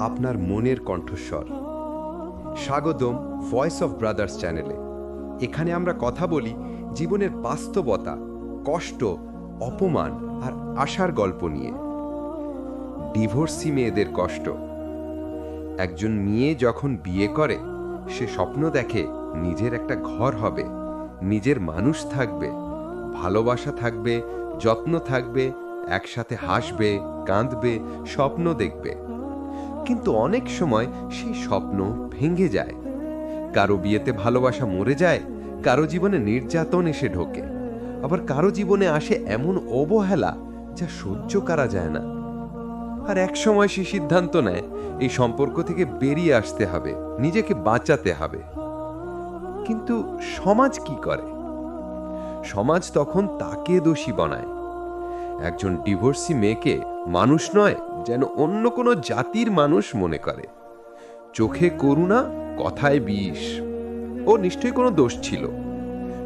আপনার মনের কণ্ঠস্বর। স্বাগতম ভয়েস অফ ব্রাদার্স চ্যানেলে। এখানে আমরা কথা বলি জীবনের বাস্তবতা, কষ্ট, অপমান আর আশার গল্প নিয়ে। ডিভোর্সি মেয়েদের কষ্ট। একজন মেয়ে যখন বিয়ে করে, সে স্বপ্ন দেখে নিজের একটা ঘর হবে, নিজের মানুষ থাকবে, ভালোবাসা থাকবে, যত্ন থাকবে, একসাথে হাসবে, কাঁদবে, স্বপ্ন দেখবে। কিন্তু অনেক সময় সেই স্বপ্ন ভেঙে যায়। কারও বিয়েতে ভালোবাসা মরে যায়, কারও জীবনে নির্যাতন এসে ঢোকে। আবার কারও জীবনে আসে এমন অবহেলা যা সহ্য করা যায় না। আর এক সময় সে সিদ্ধান্ত নেয়, এই সম্পর্ক থেকে বেরিয়ে আসতে হবে, নিজেকে বাঁচাতে হবে। কিন্তু সমাজ কি করে? সমাজ তখন তাকে দোষী বানায়। একজন ডিভোর্সি মেয়েকে মানুষ নয়, যেন অন্য কোনো জাতির মানুষ মনে করে। চোখে করুণা, কথায় বিষ। ও নিশ্চয়ই কোনো দোষ ছিল।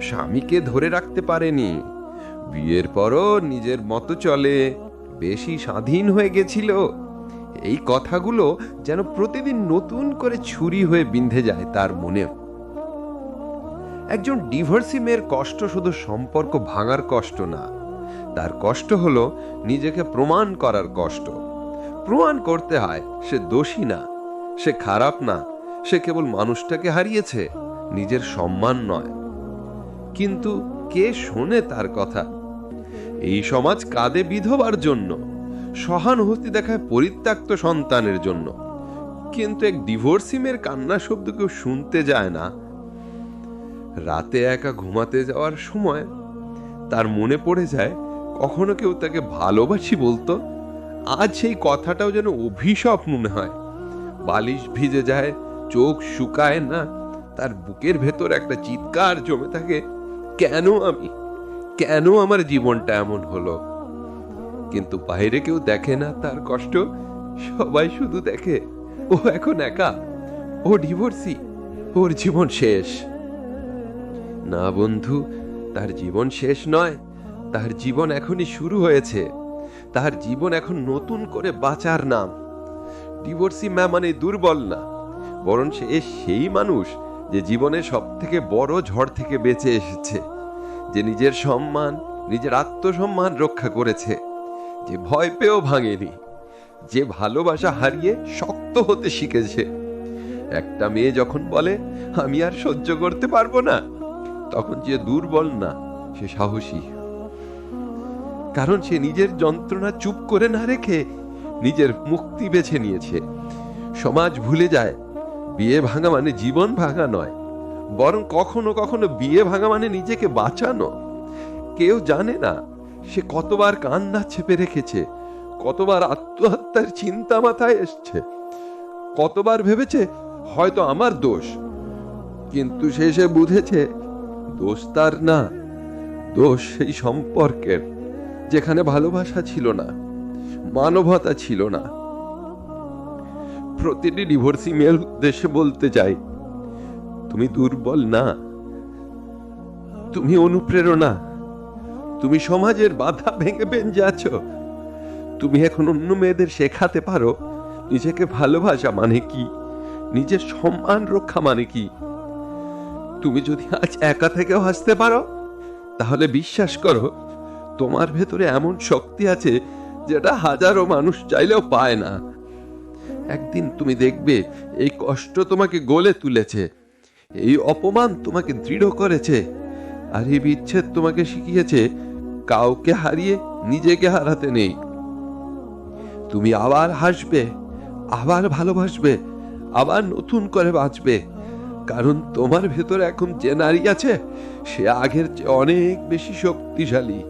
স্বামীকে ধরে রাখতে পারেনি। বিয়ের পরও নিজের মতো চলে। বেশি স্বাধীন হয়ে গেছিল। এই কথাগুলো যেন প্রতিদিন নতুন করে ছুরি হয়ে বিন্ধে যায় তার মনে একজন ডিভোর্সি মেয়ের কষ্ট শুধু সম্পর্ক ভাঙার কষ্ট না তার কষ্ট হলো নিজেকে প্রমাণ করার কষ্ট। প্রমাণ করতে হয় সে দোষী না, সে খারাপ না, সে কেবল মানুষটাকে হারিয়েছে, নিজের সম্মান নয়। কিন্তু কে শোনে তার কথা? এই সমাজ কাঁদে বিধবার জন্য, সহানুভূতি দেখায় পরিত্যক্ত সন্তানের জন্য। কিন্তু এক ডিভোর্সিমের কান্না শব্দ কেউ শুনতে যায় না। রাতে একা ঘুমাতে যাওয়ার সময় তার মনে পড়ে যায় কখনো কেউ তাকে ভালোবাসি বলতো? আজ সেই কথাটাও যেন অভিশাপ মনে হয়। বালিশ ভিজে যায়, চোখ শুকায় না, তার বুকের ভেতর একটা চিৎকার জমে থাকে, কেন আমি? কেন আমার জীবনটা এমন হলো? কিন্তু বাইরে কেউ দেখে না তার কষ্ট, সবাই শুধু দেখে, ও এখন একা, ও ডিভোর্সি, ওর জীবন শেষ। না বন্ধু, তার জীবন শেষ নয় তার জীবন এখনই শুরু হয়েছে। তাহার জীবন এখন নতুন করে বাঁচার নাম। ডিভোর্সি ম্যা মানে দুর্বল না, বরং সে সেই মানুষ যে জীবনে সব থেকে বড় ঝড় থেকে বেঁচে এসেছে। যে নিজের সম্মান, নিজের আত্মসম্মান রক্ষা করেছে। যে ভয় পেয়েও ভাঙেনি। যে ভালোবাসা হারিয়ে শক্ত হতে শিখেছে। একটা মেয়ে যখন বলে, আমি আর সহ্য করতে পারব না, তখন যে দুর্বল না, সে সাহসী। কারণ সে নিজের যন্ত্রণা চুপ করে না রেখে নিজের মুক্তি বেছে নিয়েছে। সমাজ ভুলে যায়, বিয়ে ভাঙা মানে জীবন ভাঙা নয়, বরং কখনো কখনো বিয়ে ভাঙা মানে নিজেকে বাঁচানো। কেউ জানে না সে কতবার কান্না চেপে রেখেছে, কতবার আত্মহত্যার চিন্তা মাথায় এসছে, কতবার ভেবেছে, হয়তো আমার দোষ। কিন্তু শেষে বুঝেছে, দোষ তার না, দোষ সেই সম্পর্কের। যেখানে ভালোবাসা ছিল না, মানবতা ছিল না। প্রতিটি ডিভোর্সি মেয়ের উদ্দেশ্যে বলতে চাই, তুমি দুর্বল না, তুমি অনুপ্রেরণা, তুমি সমাজের বাধা ভেঙে বেঞ্জে আছো তুমি এখন অন্য মেয়েদের শেখাতে পারো, নিজেকে ভালোবাসা মানে কি, নিজের সম্মান রক্ষা মানে কি। তুমি যদি আজ একা থেকেও হাসতে পারো, তাহলে বিশ্বাস করো তোমার ভেতরে এমন শক্তি আছে যেটা হাজারো মানুষ চাইলেও পায় না। একদিন তুমি দেখবে এই কষ্ট তোমাকে গলে তুলেছে, এই অপমান তোমাকে দৃঢ় করেছে, আর এই বিচ্ছেদ তোমাকে শিখিয়েছে, কাউকে হারিয়ে নিজেকে হারাতে নেই। তুমি আবার হাসবে, আবার ভালোবাসবে, আবার নতুন করে বাঁচবে, কারণ তোমার ভেতরে এখন যে নারী আছে, সে আগের চেয়ে অনেক বেশি শক্তিশালী।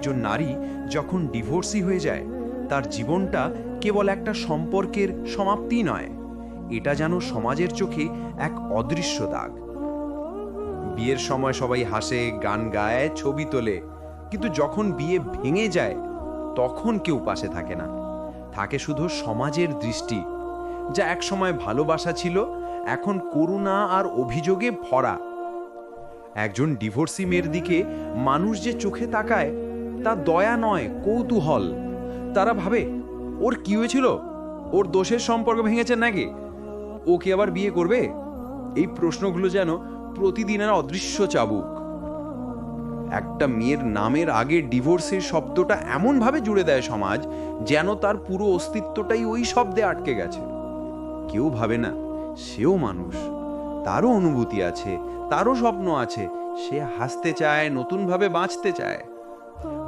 একজন নারী যখন ডিভোর্সি হয়ে যায়, তার জীবনটা কেবল একটা সম্পর্কের সমাপ্তি নয়, এটা যেন সমাজের চোখে এক অদৃশ্য দাগ। বিয়ের সময় সবাই হাসে, গান গায়, ছবি তোলে, কিন্তু যখন বিয়ে ভেঙে যায়, তখন কেউ পাশে থাকে না। থাকে শুধু সমাজের দৃষ্টি, যা একসময় ভালোবাসা ছিল, এখন করুণা আর অভিযোগে ভরা। একজন ডিভোর্সি মেয়ের দিকে মানুষ যে চোখে তাকায় তা দয়া নয়, কৌতূহল। তারা ভাবে, ওর কি হয়েছিল? ওর দোষের সম্পর্ক ভেঙেছে নাকি? ও কি আবার বিয়ে করবে? এই প্রশ্নগুলো যেন প্রতিদিনের অদৃশ্য চাবুক। একটা মেয়ের নামের আগে ডিভোর্সের শব্দটা এমনভাবে জুড়ে দেয় সমাজ, যেন তার পুরো অস্তিত্বটাই ওই শব্দে আটকে গেছে। কেউ ভাবে না, সেও মানুষ। তারও অনুভূতি আছে, তারও স্বপ্ন আছে। সে হাসতে চায়, নতুনভাবে বাঁচতে চায়।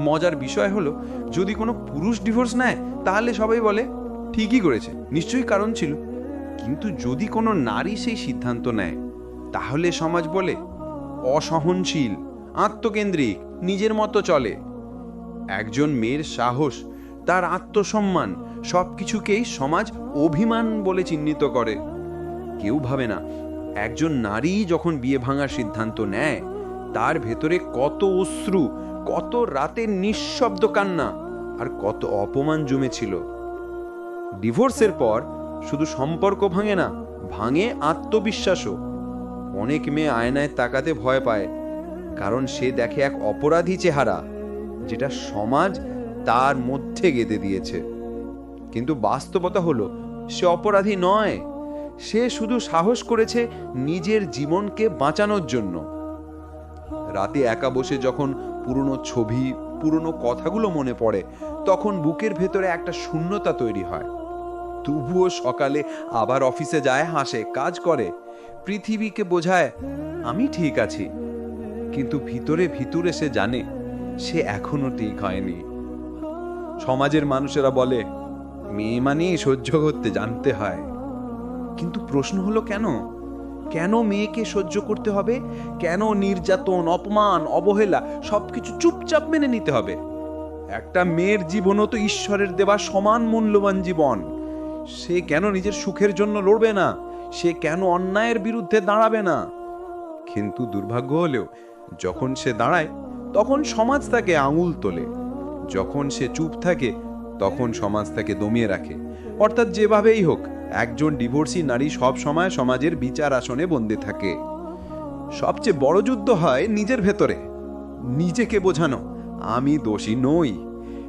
মজার বিষয় হলো, যদি কোনো পুরুষ ডিভোর্স নেয়, তাহলে সবাই বলে, ঠিকই করেছে, নিশ্চয়ই কারণ ছিল। কিন্তু যদি কোনো নারী সেই সিদ্ধান্ত নেয়, তাহলে সমাজ বলে, অসহনশীল, আত্মকেন্দ্রিক, নিজের মতো চলে। একজন মেয়ের সাহস, তার আত্মসম্মান সব কিছুকেই সমাজ অভিমান বলে চিহ্নিত করে। কেউ ভাবে না, একজন নারী যখন বিয়ে ভাঙার সিদ্ধান্ত নেয়, তার ভেতরে কত অশ্রু কত রাতের নিঃশব্দ কান্না আর কত অপমান জমেছিল। ডিভোর্সের পর শুধু সম্পর্ক ভাঙে না, ভাঙে আত্মবিশ্বাসও। অনেক মেয়ে আয়নায় তাকাতে ভয় পায়, কারণ সে দেখে এক অপরাধী চেহারা, যেটা সমাজ তার মধ্যে গেঁথে দিয়েছে। কিন্তু বাস্তবতা হলো, সে অপরাধী নয়। সে শুধু সাহস করেছে নিজের জীবনকে বাঁচানোর জন্য। রাতে একা বসে যখন পুরনো ছবি, পুরনো কথাগুলো মনে পড়ে, তখন বুকের ভেতরে একটা শূন্যতা তৈরি হয়। তবুও সকালে আবার অফিসে যায়, হাসে, কাজ করে। পৃথিবীকে বোঝায়, আমি ঠিক আছি। কিন্তু ভিতরে ভিতরে সে জানে, সে এখনও ঠিক হয়নি। সমাজের মানুষেরা বলে, মেয়ে মানেই সহ্য করতে জানতে হয়। কিন্তু প্রশ্ন হলো কেন? কেন মেয়েকে সহ্য করতে হবে? কেন নির্যাতন, অপমান, অবহেলা, সবকিছু চুপচাপ মেনে নিতে হবে? একটা মেয়ের জীবনও তো ঈশ্বরের দেওয়া সমান মূল্যবান জীবন। সে কেন নিজের সুখের জন্য লড়বে না? সে কেন অন্যায়ের বিরুদ্ধে দাঁড়াবে না? কিন্তু দুর্ভাগ্য হলেও, যখন সে দাঁড়ায়, তখন সমাজ তাকে আঙুল তোলে। যখন সে চুপ থাকে, তখন সমাজ তাকে দমিয়ে রাখে। অর্থাৎ যেভাবেই হোক একজন ডিভোর্সি নারী সব সময় সমাজের বিচার আসনে বন্দে থাকে। সবচেয়ে বড় যুদ্ধ হয় নিজের ভেতরে। নিজেকে বোঝানো। আমি দোষী নই।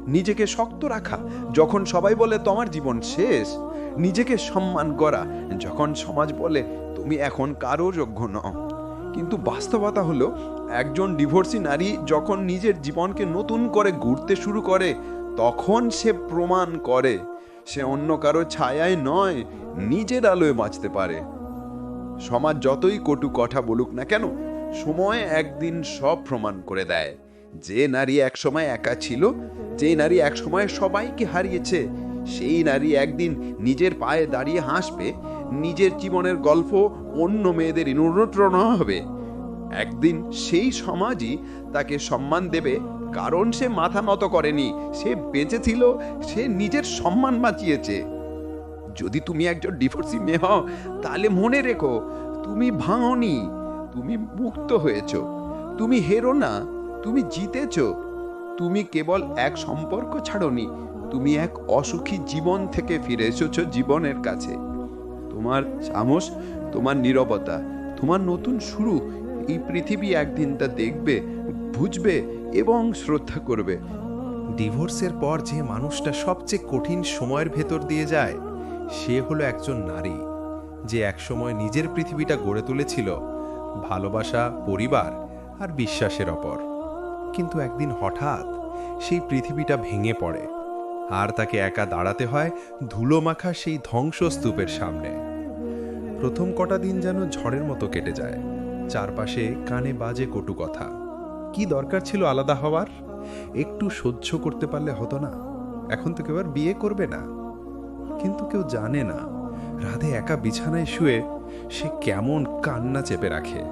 নিজেকে শক্ত রাখা। যখন সবাই বলে তোমার জীবন শেষ, নিজেকে সম্মান করা। যখন সমাজ বলে তুমি এখন কারও যোগ্য নও। কিন্তু বাস্তবতা হলো, একজন ডিভোর্সি নারী যখন নিজের জীবনকে নতুন করে ঘুরতে শুরু করে, তখন সে প্রমাণ করে। সে অন্য কারও ছায়ায় নয়, নিজের আলোয় বাঁচতে পারে। সমাজ যতই কটু কথা বলুক না কেন, সময় একদিন সব প্রমাণ করে দেয়। যে নারী একসময় একা ছিল, যে নারী একসময় সবাইকে হারিয়েছে, সেই নারী একদিন নিজের পায়ে দাঁড়িয়ে হাসবে, নিজের জীবনের গল্প অন্য মেয়েদের অনুপ্রেরণা হবে। একদিন সেই সমাজই তাকে সম্মান দেবে কারণ সে মাথা নত করেনি, সে বেঁচে ছিল, সে নিজের সম্মান বাঁচিয়েছে। যদি তুমি একজন ডিভোর্সি মেয়ে হও, তাহলে মনে রেখো, তুমি ভাঙনি, তুমি মুক্ত হয়েছ, তুমি হেরো না, তুমি জিতেছ, তুমি কেবল এক সম্পর্ক ছাড়নি, তুমি এক অসুখী জীবন থেকে ফিরে এসেছ জীবনের কাছে। তোমার সাহস, তোমার নীরবতা, তোমার নতুন শুরু, এই পৃথিবী একদিন তা দেখবে বুঝবে এবং শ্রদ্ধা করবে। ডিভোর্সের পর যে মানুষটা সবচেয়ে কঠিন সময়ের ভেতর দিয়ে যায়, সে হলো একজন নারী, যে একসময় নিজের পৃথিবীটা গড়ে তুলেছিল, ভালোবাসা, পরিবার আর বিশ্বাসের অপর। কিন্তু একদিন হঠাৎ সেই পৃথিবীটা ভেঙে পড়ে, আর তাকে একা দাঁড়াতে হয় ধুলো মাখা সেই ধ্বংসস্তূপের সামনে। প্রথম কটা দিন যেন ঝড়ের মতো কেটে যায়, চারপাশে কানে বাজে কটু কথা। কি দরকার ছিল আলাদা হওয়ার? একটু সহ্য করতে পারলে হতো না। এখন তো কেউ আর বিয়ে করবে না। কিন্তু কেউ জানে না, রাধে একা বিছানায় শুয়ে সে কেমন কান্না চেপে রাখে।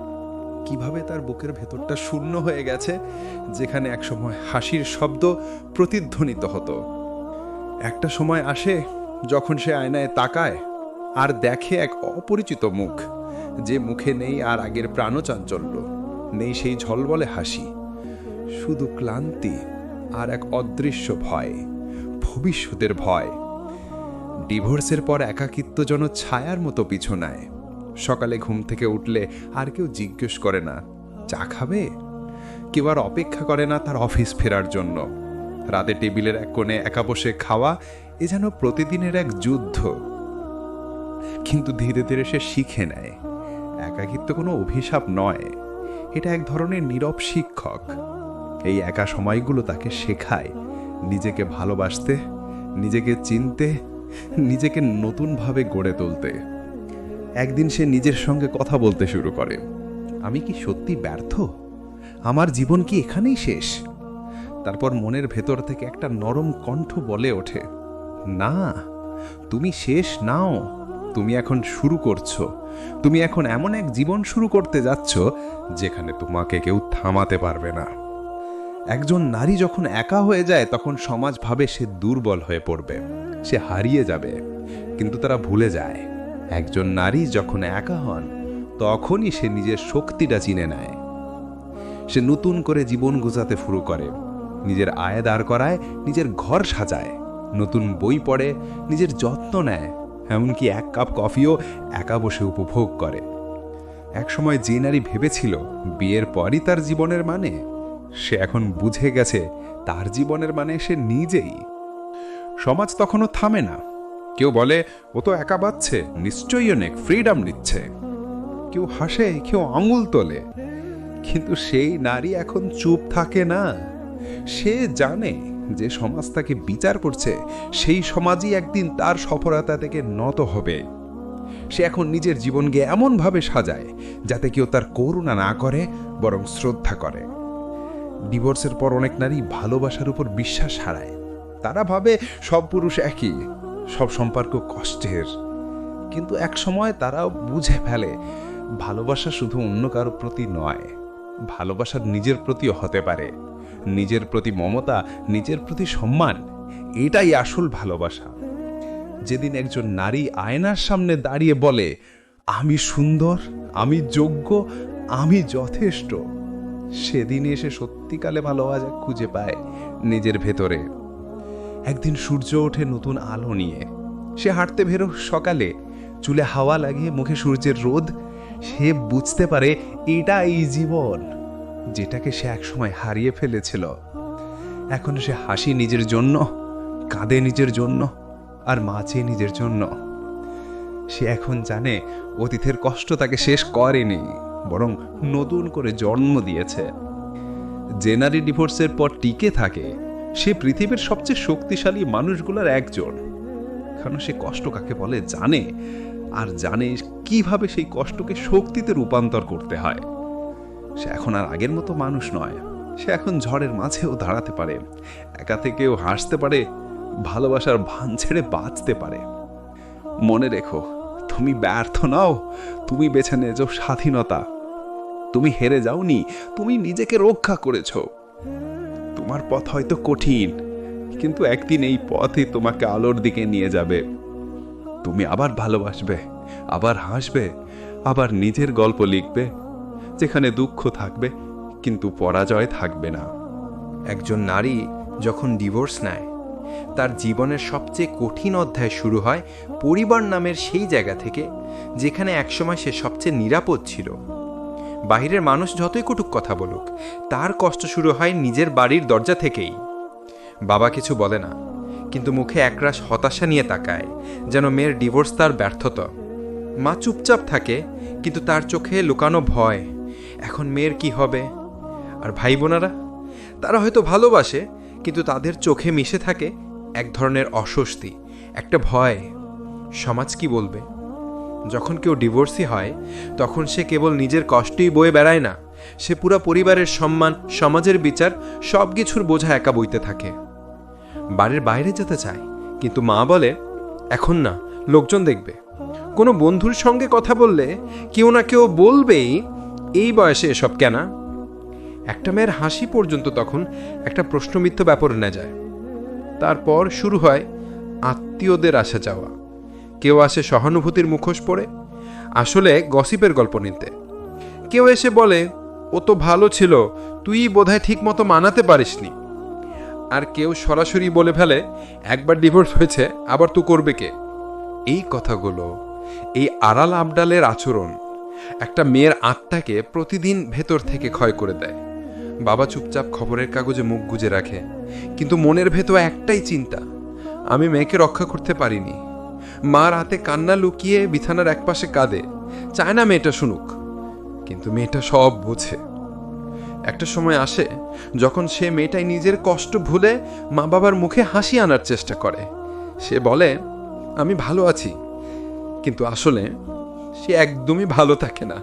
কীভাবে তার বুকের ভেতরটা শূন্য হয়ে গেছে, যেখানে একসময় হাসির শব্দ প্রতিধ্বনিত হতো। একটা সময় আসে, যখন সে আয়নায় তাকায় আর দেখে এক অপরিচিত মুখ, যে মুখে নেই আর আগের প্রাণচাঞ্চল্য। নেই সেই ঝলবলে হাসি। শুধু ক্লান্তি আর এক অদৃশ্য ভয়, ভবিষ্যতের ভয়। ডিভোর্সের পর একাকিত্ব যেন ছায়ার মতো পিছু নেয় সকালে ঘুম থেকে উঠলে আর কেউ জিজ্ঞেস করে না, চা খাবে? কেউ আর অপেক্ষা করে না তার অফিস ফেরার জন্য। রাতে টেবিলের এক কোণে একা বসে খাওয়া এ যেন প্রতিদিনের এক যুদ্ধ। কিন্তু ধীরে ধীরে সে শিখে নেয়। একাকিত্ব কোনো অভিশাপ নয়। এটা এক ধরনের নীরব শিক্ষক। এই একা সময়গুলো তাকে শেখায়। নিজেকে ভালোবাসতে, নিজেকে চিনতে, নিজেকে নতুনভাবে গড়ে তুলতে। একদিন সে নিজের সঙ্গে কথা বলতে শুরু করে। আমি কি সত্যি ব্যর্থ? আমার জীবন কি এখানেই শেষ? তারপর মনের ভেতর থেকে একটা নরম কণ্ঠ বলে ওঠে, না, তুমি শেষ নাও। তুমি এখন শুরু করছ। তুমি এখন এমন এক জীবন শুরু করতে যাচ্ছ, যেখানে তোমাকে কেউ থামাতে পারবে না। একজন নারী যখন একা হয়ে যায়, তখন সমাজ ভাবে সে দুর্বল হয়ে পড়বে। সে হারিয়ে যাবে। কিন্তু তারা ভুলে যায়। একজন নারী যখন একা হন, তখনই সে নিজের শক্তিটা চিনে নেয়। সে নতুন করে জীবন গোছাতে শুরু করে। নিজের আয় দাঁড় করায়, নিজের ঘর সাজায়। নতুন বই পড়ে, নিজের যত্ন নেয়। এমনকি এক কাপ কফিও একা বসে উপভোগ করে। একসময় যে নারী ভেবেছিল বিয়ের পরই তার জীবনের মানে সে এখন বুঝে গেছে তার জীবনের মানে সে নিজেই। সমাজ তখনও থামে না। কেউ বলে, ও তো একা বাচ্ছে, নিশ্চয়ই অনেক ফ্রিডম নিচ্ছে। কেউ হাসে, কেউ আঙুল তোলে। কিন্তু সেই নারী এখন চুপ থাকে না। সে জানে যে সমাজ তাকে বিচার করছে, সেই সমাজই একদিন তার সফলতা থেকে নত হবে। সে এখন নিজের জীবনকে এমনভাবে সাজায়, যাতে কেউ তার করুণা না করে, বরং শ্রদ্ধা করে। ডিভোর্সের পর অনেক নারী ভালোবাসার উপর বিশ্বাস হারায়। তারা ভাবে সব পুরুষ একই, সব সম্পর্ক কষ্টের। কিন্তু এক সময় তারাও বুঝে ফেলে, ভালোবাসা শুধু অন্য কারোর প্রতি নয় ভালোবাসার নিজের প্রতিও হতে পারে। নিজের প্রতি মমতা, নিজের প্রতি সম্মান, এটাই আসল ভালোবাসা। যেদিন একজন নারী আয়নার সামনে দাঁড়িয়ে বলে, আমি সুন্দর, আমি যোগ্য, আমি যথেষ্ট সেদিন এসে সত্যিকালে ভালোবাসা খুঁজে পায় নিজের ভেতরে। একদিন সূর্য ওঠে নতুন আলো নিয়ে। সে হাঁটতে বেরো সকালে, চুলে হাওয়া লাগিয়ে মুখে সূর্যের রোদ। সে বুঝতে পারে এটা এই জীবন। যেটাকে সে একসময় হারিয়ে ফেলেছিল। এখন সে হাসি নিজের জন্য, কাঁদে নিজের জন্য, আর মাছে নিজের জন্য। সে এখন জানে অতীতের কষ্ট তাকে শেষ করেনি, বরং নতুন করে জন্ম দিয়েছে। যে নারী ডিভোর্সের পর টিকে থাকে, সে পৃথিবীর সবচেয়ে শক্তিশালী মানুষগুলোর একজন। কারণ সে কষ্ট কাকে বলে জানে, আর জানে কীভাবে সেই কষ্টকে শক্তিতে রূপান্তর করতে হয়। সে এখন আর আগের মতো মানুষ নয়। সে এখন ঝড়ের মাঝেও দাঁড়াতে পারে। একা থেকেও হাসতে পারে, ভালোবাসার ভান ছেড়ে বাঁচতে পারে। মনে রেখো, তুমি ব্যর্থ নাও, তুমি বেছে নিয়েছো স্বাধীনতা। তুমি হেরে যাওনি, তুমি নিজেকে রক্ষা করেছ। তোমার পথ হয়তো কঠিন, কিন্তু একদিন এই পথই তোমাকে আলোর দিকে নিয়ে যাবে। তুমি আবার ভালোবাসবে, আবার হাসবে, আবার নিজের গল্প লিখবে যেখানে দুঃখ থাকবে, কিন্তু পরাজয় থাকবে না। একজন নারী যখন ডিভোর্স নেয়, তার জীবনের সবচেয়ে কঠিন অধ্যায় শুরু হয় পরিবার নামের সেই জায়গা থেকে, যেখানে একসময় সে সবচেয়ে নিরাপদ ছিল। বাইরের মানুষ যতই কটুক কথা বলুক, তার কষ্ট শুরু হয় নিজের বাড়ির দরজা থেকেই। বাবা কিছু বলে না, কিন্তু মুখে একরাশ হতাশা নিয়ে তাকায়, যেন মেয়ের ডিভোর্স তার ব্যর্থতা। মা চুপচাপ থাকে, কিন্তু তার চোখে লুকানো ভয়। এখন মেয়ের কি হবে? আর ভাই বোনেরা তারা হয়তো ভালোবাসে, কিন্তু তাদের চোখে মিশে থাকে এক ধরনের অস্বস্তি, একটা ভয়। সমাজ কি বলবে? যখন কেউ ডিভোর্সি হয়, তখন সে কেবল নিজের কষ্টই বয়ে বেড়ায় না, সে পুরো পরিবারের সম্মান, সমাজের বিচার সব কিছুর বোঝা একা বইতে থাকে। বাড়ির বাইরে যেতে চায়, কিন্তু মা বলে, এখন না, লোকজন দেখবে। কোনো বন্ধুর সঙ্গে কথা বললে কেউ না কেউ বলবেই এই বয়সে এসব কেনা? একটা মেয়ের হাসি পর্যন্ত তখন একটা প্রশ্নবিদ্ধ ব্যাপার না যায়। তারপর শুরু হয় আত্মীয়দের আসা যাওয়া। কেউ আসে সহানুভূতির মুখোশ পড়ে আসলে গসিপের গল্প নিতে। কেউ এসে বলে, ও তো ভালো ছিল, তুই বোধহয় ঠিক মতো মানাতে পারিসনি। আর কেউ সরাসরি বলে ফেলে, একবার ডিভোর্স হয়েছে, আবার তো করবে কে? এই কথাগুলো, এই আড়াল আবডালের আচরণ একটা মেয়ের আত্মাকে প্রতিদিন ভেতর থেকে ক্ষয় করে দেয়। বাবা চুপচাপ খবরের কাগজে মুখ গুজে রাখে, কিন্তু মনের ভেতর একটাই চিন্তা, আমি মেয়েকে রক্ষা করতে পারিনি। মা রাতে কান্না লুকিয়ে বিছানার একপাশে কাঁদে, চায় না মেয়েটা শুনুক, কিন্তু মেয়েটা সব বোঝে। একটা সময় আসে, যখন সে মেয়েটাই নিজের কষ্ট ভুলে মা বাবার মুখে হাসি আনার চেষ্টা করে। সে বলে, আমি ভালো আছি, কিন্তু আসলে সে একদমই ভালো থাকে না।